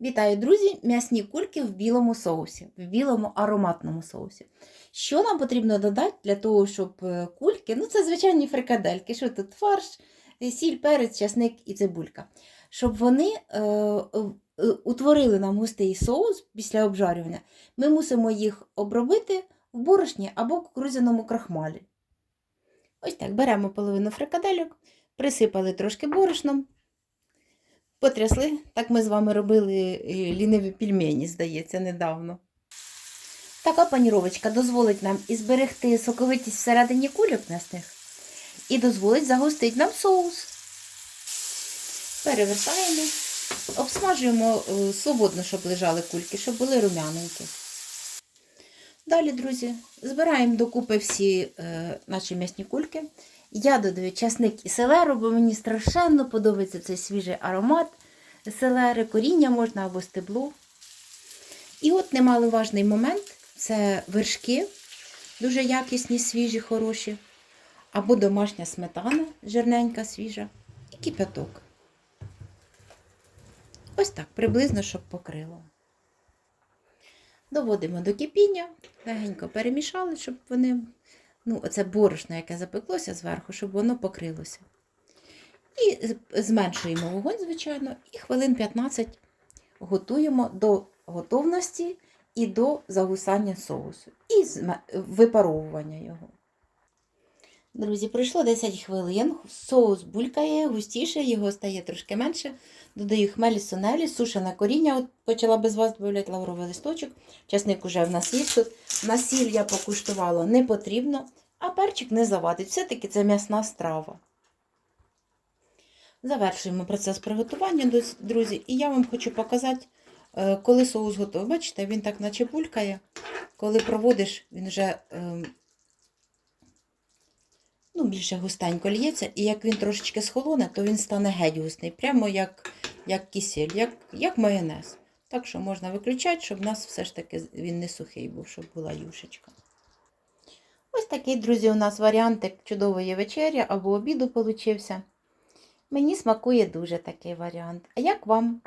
Вітаю, друзі! М'ясні кульки в білому соусі, в білому ароматному соусі. Що нам потрібно додати для того, щоб е, кульки, ну це звичайні фрикадельки, що тут фарш, е, сіль, перець, часник і цибулька. Щоб вони е, е, утворили нам густий соус після обжарювання, ми мусимо їх обробити в борошні або кукурудзяному крахмалі. Ось так, беремо половину фрикадельок, присипали трошки борошном, Потрясли, так ми з вами робили е, ліниві пельмені, здається, недавно. Така паніровочка дозволить нам і зберегти соковитість всередині кульок м'ясних і дозволить загустити нам соус. Перевертаємо, обсмажуємо е, свободно, щоб лежали кульки, щоб були рум'яненькі. Далі, друзі, збираємо докупи всі е, наші м'ясні кульки. Я додаю часник і селеру, бо мені страшенно подобається цей свіжий аромат селери, коріння можна або стебло. І от немаловажний момент це вершки, дуже якісні, свіжі, хороші, або домашня сметана, жирненька, свіжа, і кипяток. Ось так, приблизно, щоб покрило. Доводимо до кипіння, легенько перемішали, щоб вони, ну, оце борошно, яке запеклося зверху, щоб воно покрилося. І зменшуємо вогонь, звичайно, і хвилин 15 готуємо до готовності і до загусання соусу, і випаровування його. Друзі, пройшло 10 хвилин, соус булькає, густіше, його стає трошки менше. Додаю хмелі сунелі, сушене коріння, от почала без вас додати лавровий листочок. Часник уже в нас є тут. На сіль я покуштувала не потрібно, а перчик не завадить. Все-таки це м'ясна страва. Завершуємо процес приготування, друзі, і я вам хочу показати, е, коли соус готовий. Бачите, він так наче булькає. Коли проводиш, він вже ем, ну, більше густенько лється, і як він трошечки схолоне, то він стане геть густий, прямо як як кисель, як як майонез. Так що можна виключати, щоб в нас все ж таки він не сухий був, щоб була юшечка. Ось такий, друзі, у нас варіантик чудової вечері або обіду получився. Мені смакує дуже такий варіант. А як вам?